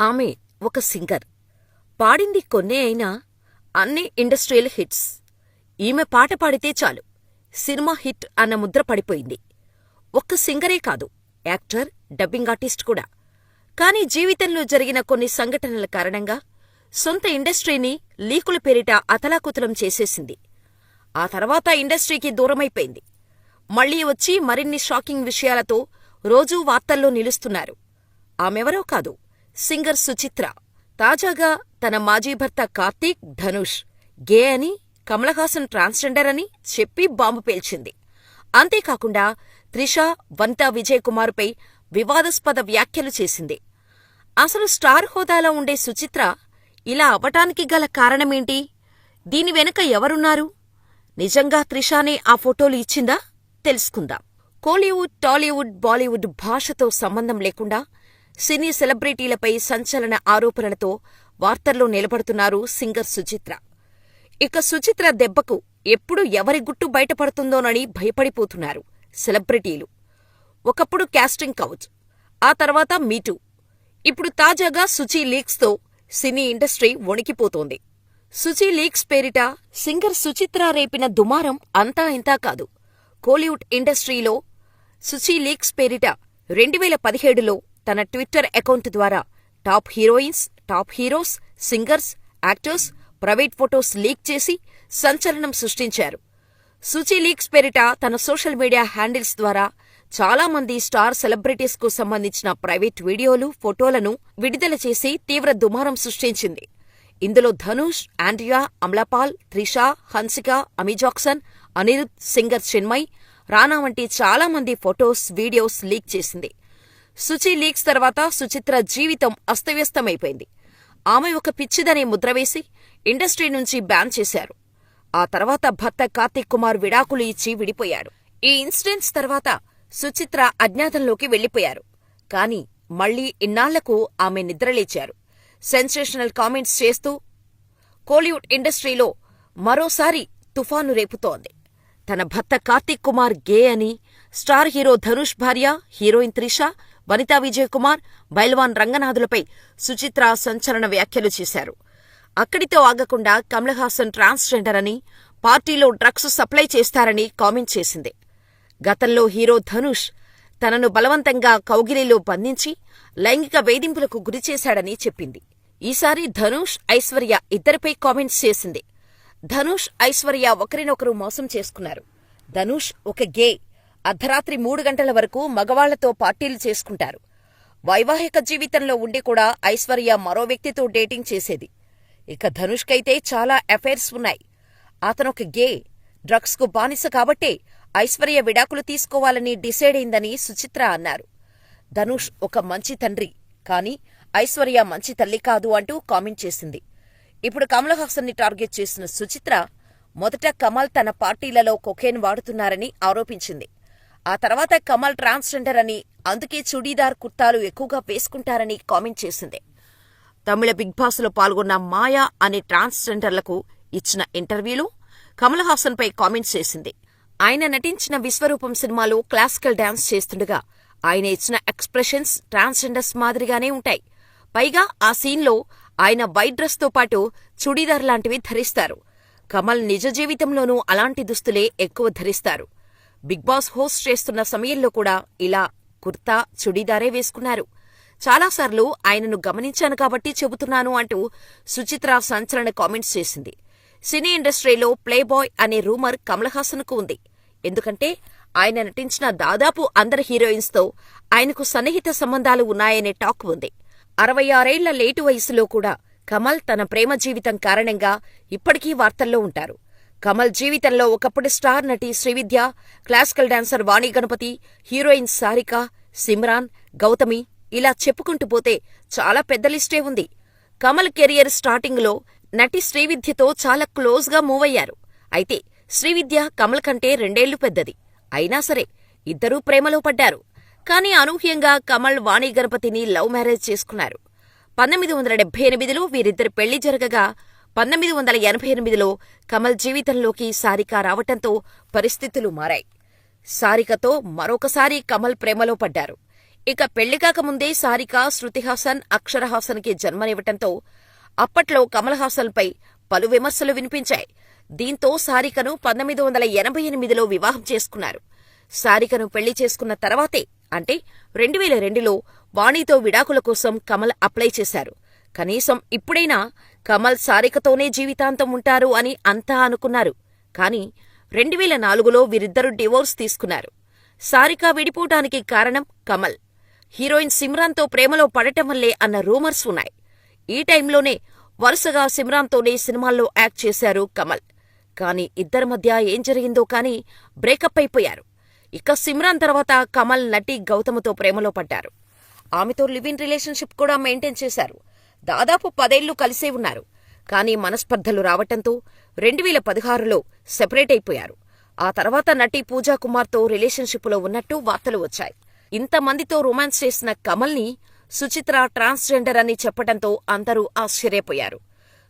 ఆమె ఒక సింగర్. పాడింది కొన్నే అయినా అన్ని ఇండస్ట్రియల్ హిట్స్. ఈమె పాట పాడితే చాలు. సినిమా హిట్ అన్న ముద్ర పడిపోయింది. ఒక్క సింగరే కాదు యాక్టర్ డబ్బింగ్ ఆర్టిస్ట్ కూడా. కాని జీవితంలో జరిగిన కొన్ని సంఘటనల కారణంగా సొంత ఇండస్ట్రీని లీకుల పేరిట అతలాకుతలం చేసేసింది. ఆ తర్వాత ఇండస్ట్రీకి దూరమైపోయింది. మళ్ళీ వచ్చి మరిన్ని షాకింగ్ విషయాలతో రోజూ వార్తల్లో నిలుస్తున్నారు. ఆమెవరో కాదు సింగర్ సుచిత్ర. తాజాగా తన మాజీ భర్త కార్తీక్ ధనుష్ గే అని కమలహాసన్ ట్రాన్స్జెండర్ అని చెప్పి బాంబు పేల్చింది. అంతేకాకుండా త్రిష వంతా విజయ్ కుమార్పై వివాదాస్పద వ్యాఖ్యలు చేసింది. అసలు స్టార్ హోదాలో ఉండే సుచిత్ర ఇలా అవటానికి గల కారణమేంటి? దీని వెనుక ఎవరున్నారు? నిజంగా త్రిషానే ఆ ఫోటోలు ఇచ్చిందా? తెలుసుకుందాం. కోలీవుడ్ టాలీవుడ్ బాలీవుడ్ భాషతో సంబంధం లేకుండా సినీ సెలబ్రిటీలపై సంచలన ఆరోపణలతో వార్తల్లో నిలబడుతున్నారు సింగర్ సుచిత్ర. ఇక సుచిత్ర దెబ్బకు ఎప్పుడు ఎవరి గుట్టు బయటపడుతుందోనని భయపడిపోతున్నారు సెలబ్రిటీలు. ఒకప్పుడు క్యాస్టింగ్ కౌచ్ ఆ తర్వాత మీటూ. ఇప్పుడు తాజాగా సుచి లీక్స్తో సినీ ఇండస్ట్రీ వణికిపోతోంది. సుచి లీక్స్ పేరిట సింగర్ సుచిత్ర రేపిన దుమారం అంతా ఇంతా కాదు. కోలీవుడ్ ఇండస్ట్రీలో సుచి లీక్స్ పేరిట రెండువేల పదిహేడులో తన ట్విట్టర్ అకౌంట్ ద్వారా top heroines top heroes singers actors private photos leak చేసి సంచలనం సృష్టించారు. సుచి లీక్స్ పేరిట తన సోషల్ మీడియా హ్యాండిల్స్ ద్వారా చాలా మంది స్టార్ సెలబ్రిటీస్కు సంబంధించిన ప్రైవేట్ వీడియోలు ఫోటోలను విడుదల చేసి తీవ్ర దుమారం సృష్టించింది. ఇందులో Dhanush Andrea Amala Paul Trisha Hansika Amy Jackson Anirudh singer Chinmayi Rana వంటి చాలా మంది ఫొటోస్ వీడియోస్ లీక్ చేసింది. సుచి లీక్స్ తర్వాత సుచిత్ర జీవితం అస్తవ్యస్తమైపోయింది. ఆమె ఒక పిచ్చిదనే ముద్ర వేసి ఇండస్ట్రీ నుంచి బ్యాన్ చేశారు. ఆ తర్వాత భర్త కార్తీక్ కుమార్ విడాకులు ఇచ్చి విడిపోయాడు ఈ ఇన్సిడెంట్స్ తర్వాత సుచిత్ర అజ్ఞాతంలోకి వెళ్ళిపోయారు కాని మళ్ళీ ఇన్నాళ్ళకు ఆమె నిద్రలేచారు. సెన్సేషనల్ కామెంట్స్ చేస్తూ కోలీవుడ్ ఇండస్ట్రీలో మరోసారి తుఫాను రేపుతోంది. తన భర్త కార్తీక్ కుమార్ గే అని స్టార్ హీరో ధనుష్ భార్య హీరోయిన్ త్రిష వనితా విజయ్ కుమార్ బైల్వాన్ రంగనాథులపై సుచిత్ర సంచలన వ్యాఖ్యలు చేశారు. అక్కడితో ఆగకుండా కమలహాసన్ ట్రాన్స్జెండర్ అని పార్టీలో డ్రగ్స్ సప్లై చేస్తారని కామెంట్ చేసింది. గతంలో హీరో ధనుష్ తనను బలవంతంగా కౌగిలిలో బంధించి లైంగిక వేధింపులకు గురిచేశాడని చెప్పింది. ఈసారి ధనుష్ ఐశ్వర్య ఇద్దరిపై కామెంట్స్ చేసింది. ధనుష్ ఐశ్వర్య ఒకరినొకరు మోసం చేసుకున్నారు. ధనుష్ ఒక గే అర్ధరాత్రి మూడు గంటల వరకు మగవాళ్ళతో పార్టీలు చేసుకుంటారు. వైవాహిక జీవితంలో ఉండి కూడా ఐశ్వర్య మరో వ్యక్తితో డేటింగ్ చేసేది. ఇక ధనుష్కైతే చాలా అఫైర్స్ ఉన్నాయి. అతనొక గే డ్రగ్స్కు బానిస కాబట్టే ఐశ్వర్య విడాకులు తీసుకోవాలని డిసైడ్ అయిందని సుచిత్ర అన్నారు. ధనుష్ ఒక మంచి తండ్రి కాని ఐశ్వర్య మంచి తల్లి కాదు అంటూ కామెంట్ చేసింది. ఇప్పుడు కమల్ హాసన్ని టార్గెట్ చేసిన సుచిత్ర మొదట కమల్ తన పార్టీలలో కొకేన్ వాడుతున్నారని ఆరోపించింది. ఆ తర్వాత కమల్ ట్రాన్స్జెండర్ అని అందుకే చుడీదార్ కుర్తాలు ఎక్కువగా వేసుకుంటారని కామెంట్ చేసింది. తమిళ బిగ్ బాస్లో పాల్గొన్న మాయా అనే ట్రాన్స్జెండర్లకు ఇచ్చిన ఇంటర్వ్యూలో కమల్ హాసన్ పై కామెంట్స్ చేసింది. ఆయన నటించిన విశ్వరూపం సినిమాలో క్లాసికల్ డాన్స్ చేస్తుండగా ఆయన ఇచ్చిన ఎక్స్ప్రెషన్స్ ట్రాన్స్జెండర్స్ మాదిరిగానే ఉంటాయి. పైగా ఆ సీన్లో ఆయన వైట్ డ్రెస్తో పాటు చుడీదార్ లాంటివి ధరిస్తారు. కమల్ నిజ జీవితంలోనూ అలాంటి దుస్తులే ఎక్కువ ధరిస్తారు. బిగ్ బాస్ హోస్ట్ చేస్తున్న సమయంలో కూడా ఇలా కుర్తా చుడీదారే వేసుకున్నారు. చాలాసార్లు ఆయనను గమనించాను కాబట్టి చెబుతున్నాను అంటూ సుచిత్ర సంచలన కామెంట్స్ చేసింది. సినీ ఇండస్ట్రీలో ప్లేబాయ్ అనే రూమర్ కమల్ హాసన్కు ఉంది. ఎందుకంటే ఆయన నటించిన దాదాపు అందరి హీరోయిన్స్తో ఆయనకు సన్నిహిత సంబంధాలు ఉన్నాయనే టాక్ ఉంది. అరవై ఆరేళ్ళ లేటు వయసులో కూడా కమల్ తన ప్రేమ జీవితం కారణంగా ఇప్పటికీ వార్తల్లో ఉంటారు. కమల్ జీవితంలో ఒకప్పుడు స్టార్ నటి Srividya classical dancer Vani Ganapathy heroine Sarika Simran Gautami ఇలా చెప్పుకుంటూ పోతే చాలా పెద్ద లిస్టే ఉంది. కమల్ కెరియర్ స్టార్టింగ్లో నటి శ్రీవిద్యతో చాలా క్లోజ్గా మూవ్ అయ్యారు. అయితే శ్రీవిద్య కమల్ కంటే రెండేళ్ళు పెద్దది. అయినా సరే ఇద్దరూ ప్రేమలో పడ్డారు. కానీ అనూహ్యంగా కమల్ వాణి గణపతిని లవ్ మ్యారేజ్ చేసుకున్నారు. పంతొమ్మిది వందల డెబ్బై ఎనిమిదిలో వీరిద్దరి పెళ్ళి జరగగా పంతొమ్మిది వందల ఎనభై ఎనిమిదిలో కమల్ జీవితంలోకి సారిక రావటంతో పరిస్థితులు మారాయి. సారికతో మరొకసారి కమల్ ప్రేమలో పడ్డారు. ఇక పెళ్ళి కాకముందే సారిక శృతిహాసన్ అక్షరహాసన్కి జన్మనివ్వటంతో అప్పట్లో కమల్ హాసన్పై పలు విమర్శలు వినిపించాయి. దీంతో సారికను పంతొమ్మిది వందల ఎనభై ఎనిమిదిలో వివాహం చేసుకున్నారు. సారికను పెళ్ళి చేసుకున్న తర్వాతే అంటే రెండు వేల రెండులో వాణితో విడాకుల కోసం కమల్ అప్లై చేశారు. కనీసం ఇప్పుడైనా కమల్ సారికతోనే జీవితాంతం ఉంటారు అని అంతా అనుకున్నారు. కాని రెండు వేల నాలుగులో వీరిద్దరూ డివోర్స్ తీసుకున్నారు. సారిక విడిపోవటానికి కారణం కమల్. హీరోయిన్ సిమ్రాన్తో ప్రేమలో పడటం వల్లే అన్న రూమర్స్ ఉన్నాయి. ఈ టైంలోనే వరుసగా సిమ్రాన్తోనే సినిమాల్లో యాక్ట్ చేశారు కమల్. కాని ఇద్దరి మధ్య ఏం జరిగిందో కాని బ్రేకప్ అయిపోయారు. ఇక సిమ్రాన్ తర్వాత కమల్ నటి గౌతమ్తో ప్రేమలో పడ్డారు. ఆమెతో లివ్ ఇన్ రిలేషన్షిప్ కూడా మెయింటైన్ చేశారు. దాదాపు పదేళ్ళు కలిసే ఉన్నారు. కానీ మనస్పర్ధలు రావటంతో రెండు వేల పదహారులో సెపరేట్ అయిపోయారు. ఆ తర్వాత నటి పూజా కుమార్తో రిలేషన్షిప్లో ఉన్నట్టు వార్తలు వచ్చాయి. ఇంతమందితో రొమాన్స్ చేసిన కమల్ని సుచిత్ర ట్రాన్స్జెండర్ అని చెప్పటంతో అందరూ ఆశ్చర్యపోయారు.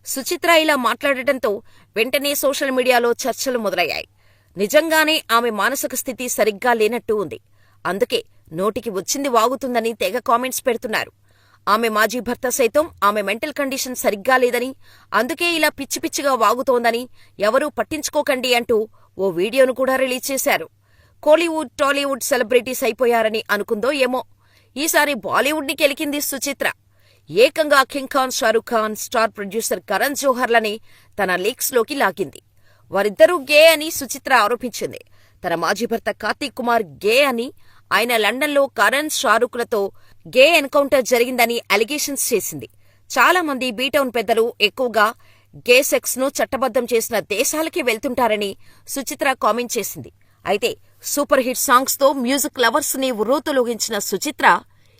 సుచిత్ర ఇలా మాట్లాడటంతో వెంటనే సోషల్ మీడియాలో చర్చలు మొదలయ్యాయి. నిజంగానే ఆమె మానసిక స్థితి సరిగ్గా లేనట్టు ఉంది. అందుకే నోటికి వచ్చింది వాగుతుందని తెగ కామెంట్స్ పెడుతున్నారు. ఆమె మాజీ భర్త సైతం ఆమె మెంటల్ కండిషన్ సరిగ్గా లేదని అందుకే ఇలా పిచ్చి పిచ్చిగా వాగుతోందని ఎవరూ పట్టించుకోకండి అంటూ ఓ వీడియోను కూడా రిలీజ్ చేశారు. కోలీవుడ్ టాలీవుడ్ సెలబ్రిటీస్ అయిపోయారని అనుకుందో ఏమో. ఈసారి బాలీవుడ్ని కెలికింది సుచిత్ర. ఏకంగా king Khan Shahrukh Khan star producer Karan జోహర్లని తన లీక్స్లోకి లాగింది. వారిద్దరూ గే అని సుచిత్ర ఆరోపించింది. తన మాజీ భర్త కార్తీక్ కుమార్ గే అని ఆయన లండన్లో కరణ్ షారుఖ్లతో గే ఎన్కౌంటర్ జరిగిందని అలిగేషన్స్ చేసింది. చాలా మంది బీటౌన్ పెద్దలు ఎక్కువగా గే సెక్స్ను చట్టబద్ధం చేసిన దేశాలకి వెళ్తుంటారని సుచిత్ర కామెంట్ చేసింది. అయితే సూపర్ హిట్ సాంగ్స్తో మ్యూజిక్ లవర్స్ని ఉర్రూతలూగించిన సుచిత్ర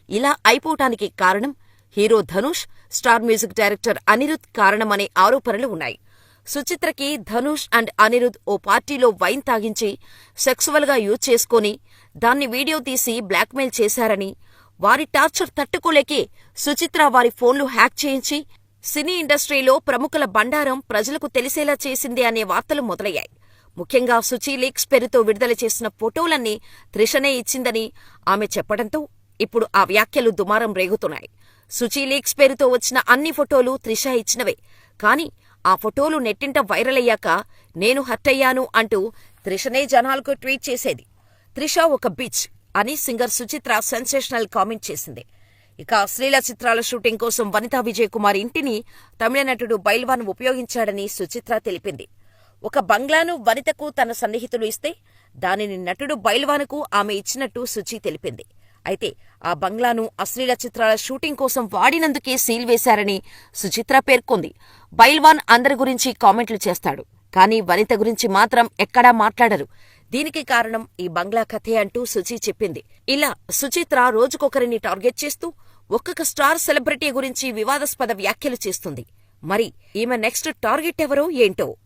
ఇలా అయిపోవటానికి కారణం hero Dhanush star music director Anirudh కారణమనే ఆరోపణలు ఉన్నాయి. సుచిత్రకి ధనుష్ అండ్ అనిరుద్ ఓ పార్టీలో వైన్ తాగించి సెక్సువల్గా యూజ్ చేసుకొని దాన్ని వీడియో తీసి బ్లాక్మెయిల్ చేశారని వారి టార్చర్ తట్టుకోలేకే సుచిత్ర వారి ఫోన్లు హ్యాక్ చేయించి సినీ ఇండస్ట్రీలో ప్రముఖుల బండారం ప్రజలకు తెలిసేలా చేసింది అనే వార్తలు మొదలయ్యాయి. ముఖ్యంగా సుచి లీక్స్ పేరుతో విడుదల చేసిన ఫోటోలన్నీ త్రిషనే ఇచ్చిందని ఆమె చెప్పడంతో ఇప్పుడు ఆ వ్యాఖ్యలు దుమారం రేగుతున్నాయి. సుచి లీక్స్ పేరుతో వచ్చిన అన్ని ఫోటోలు త్రిష ఇచ్చినవే. కాని ఆ ఫోటోలు నెట్టింట వైరల్ అయ్యాక నేను హర్టయ్యాను అంటూ త్రిషనే జనాలకు ట్వీట్ చేసేది. త్రిష ఒక బిచ్. అని సింగర్ సుచిత్ర సెన్సేషనల్ కామెంట్ చేసింది. ఇక అశ్లీల చిత్రాల షూటింగ్ కోసం వనితా విజయ్ కుమార్ ఇంటిని తమిళ నటుడు బైల్వాన్ ఉపయోగించాడని సుచిత్ర తెలిపింది. ఒక బంగ్లాను వనితకు తన సన్నిహితులు ఇస్తే దానిని నటుడు బైల్వాన్కు ఆమె ఇచ్చినట్టు సుచి తెలిపింది. అయితే ఆ బంగ్లాను అశ్లీల చిత్రాల షూటింగ్ కోసం వాడినందుకే సీల్ వేశారని సుచిత్ర పేర్కొంది. బైల్వాన్ అందరి గురించి కామెంట్లు చేస్తాడు కానీ వనిత గురించి మాత్రం ఎక్కడా మాట్లాడరు. దీనికి కారణం ఈ బంగ్లా కథే అంటూ సుచి చెప్పింది. ఇలా సుచిత్ర రోజుకొకరిని టార్గెట్ చేస్తూ ఒక్కొక్క స్టార్ సెలబ్రిటీ గురించి వివాదాస్పద వ్యాఖ్యలు చేస్తుంది. మరి ఈమె నెక్స్ట్ టార్గెట్ ఎవరో ఏంటో?